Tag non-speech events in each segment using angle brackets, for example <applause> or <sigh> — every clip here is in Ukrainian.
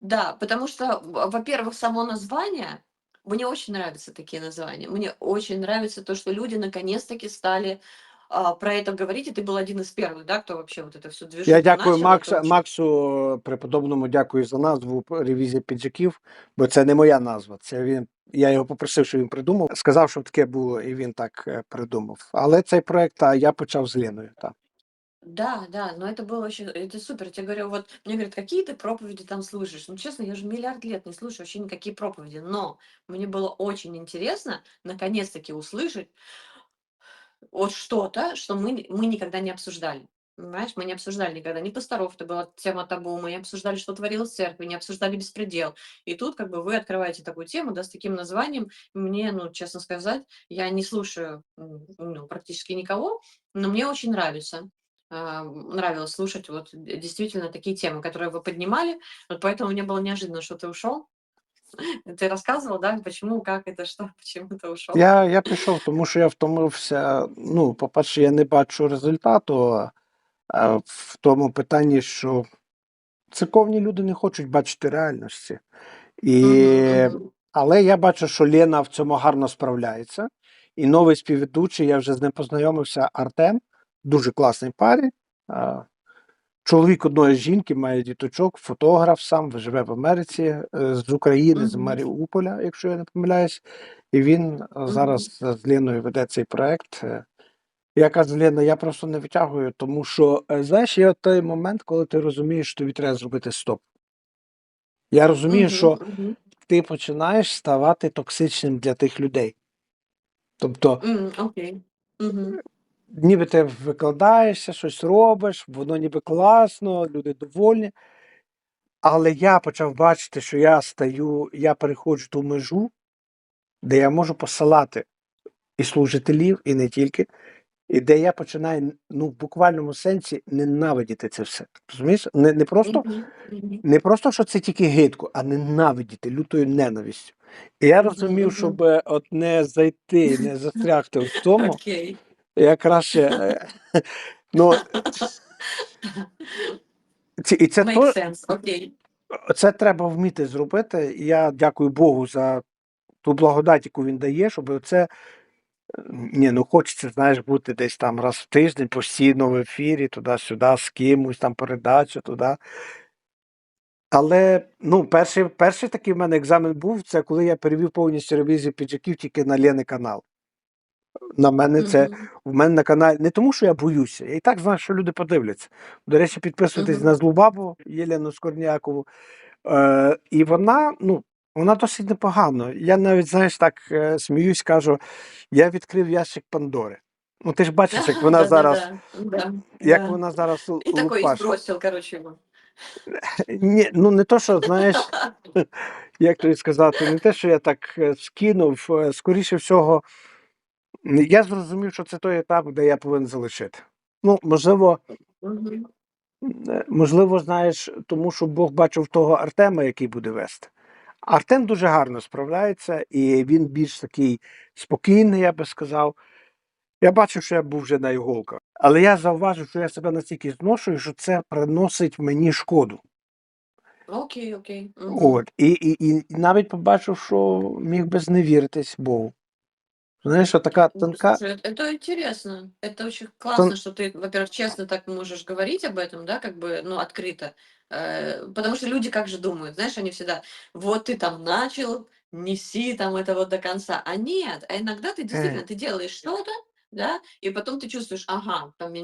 Да, потому что, в во-первых, само название, мне очень нравятся такие названия. Мне очень нравится то, что люди наконец-таки стали, а, про это говорить. И ты был один из первых, да, кто вообще вот эту всю Я движуху дякую начал. Это Макса очень Максу Преподобному дякую за назву п "Ревізія піджаків", бо це не моя назва. Це він я його попросив, щоб він придумав. Сказав, щоб таке було, і він так, е, придумав. Але цей проект, та, я почав з Леною, так. Да, да, но это было очень это супер. Я тебе говорю, вот мне говорят: "Какие ты проповеди там слушаешь?" Ну, честно, я же миллиард лет не слушаю вообще никакие проповеди, но мне было очень интересно наконец-таки услышать вот что-то, что мы мы никогда не обсуждали. Понимаешь, мы не обсуждали никогда ни пасторов, это была тема табу, мы не обсуждали, что творилось в церкви, не обсуждали беспредел. И тут как бы вы открываете такую тему, да, с таким названием. Мне, ну, честно сказать, я не слушаю, ну, практически никого, но мне очень нравится, нравилось слушать вот д действительно такие темы, которые вы поднимали. Вот поэтому мне было неожиданно, что ты ушел. <laughs> Ты рассказывал, да, почему, как это, что, почему ты ушел? Я я пішов, тому що я втомився. Ну, по-перше, я не бачу результату, а, в тому питанні, що церковні люди не хочуть бачити реальності. І Мгм, мгм. але я бачу, що Лена в цьому гарно справляється. І новий співведучий, я вже з ним познайомився, Артем, дуже класний парень. Чоловік одної жінки, має діточок, фотограф сам, живе в Америці, е, з України, з Маріуполя, якщо я не помиляюсь. І він, е, зараз з Леною веде цей проект. Е, я кажу: "Лена, я просто не витягую, тому що, знаєш, є той момент, коли ти розумієш, що тобі треба зробити стоп". Я розумію, що ти починаєш ставати токсичним для тих людей. Тобто окей. Ніби ти викладаєшся, щось робиш, воно ніби класно, люди довольні. Але я почав бачити, що я стаю я переходжу ту межу, де я можу посилати і служителів, і не тільки, і де я починаю, ну, в буквальному сенсі ненавидіти це все. Розумієш? Не не просто не просто, що це тільки гидко, а ненавидіти лютою ненавистю. І я розумів, щоб от не зайти, не застрягти в цьому, Окей. Я краще, е, ну ці і це Make то sense, окей. це треба вміти зробити. І я дякую Богу за ту благодать, яку він дає, щоб оце ні, ну хочеться, знаєш, бути десь там раз в тиждень постійно в ефірі, туди-сюди, з кимось, там передачу туди. Але, ну, перший перший такий в мене екзамен був, це коли я перевів повністю ревізію піджаків тільки на Лени канал. На мене це Мгм. в мене на каналі не тому, що я боюся, я і так знаю, що люди подивляться. До речі, підписуйтесь Мгм. на злу бабу Єлену Скорнякову. Е, і вона, ну, вона досить непогано. Я навіть, знаєш, так, е, сміюсь, кажу: "Я відкрив ящик Пандори". Ну, ти ж бачиш, як вона зараз Да-да-да, да, як да. вона зараз л И такой лупашить. сбросил, короче, его. Ні, ну не то, що, знаєш, <laughs> <laughs> як тобі сказати, не те, що я так, е, скинув, е, скоріше всього, я зрозумів, що це той етап, де я повинен залишити. Ну, можливо е, можливо, знаєш, тому що Бог бачив того Артема, який буде вести. Артем дуже гарно справляється, і він більш такий спокійний, я би сказав. Я бачив, що я був вже на іголках, але я зауважив, що я себе настільки зношую, що це приносить мені шкоду. Окей, окей. Мгм. От, і і і навіть побачив, що міг би зневіритись Богу. Знаєш, така Ну, тонка слушай, это это интересно. Это очень тон классно, что ты, во-первых, честно так можешь говорить об этом, да, как бы, ну, открыто. Э, потому что люди как же думают, знаешь, они всегда: "Вот ты там начал, неси там это вот до конца". А нет, а иногда ты действительно, Е. ты делаешь что-то, да, и потом ты чувствуешь: ага, там на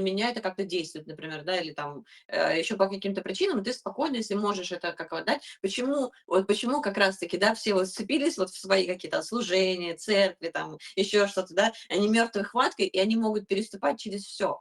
меня это как-то действует, например, да, или там, э, еще по каким-то причинам, ты спокойно, если можешь это как вот дать. Почему вот почему как раз таки, да, все вот сцепились вот в свои какие-то служения, церкви, там еще что-то, да, они мертвой хваткой, и они могут переступать через всё.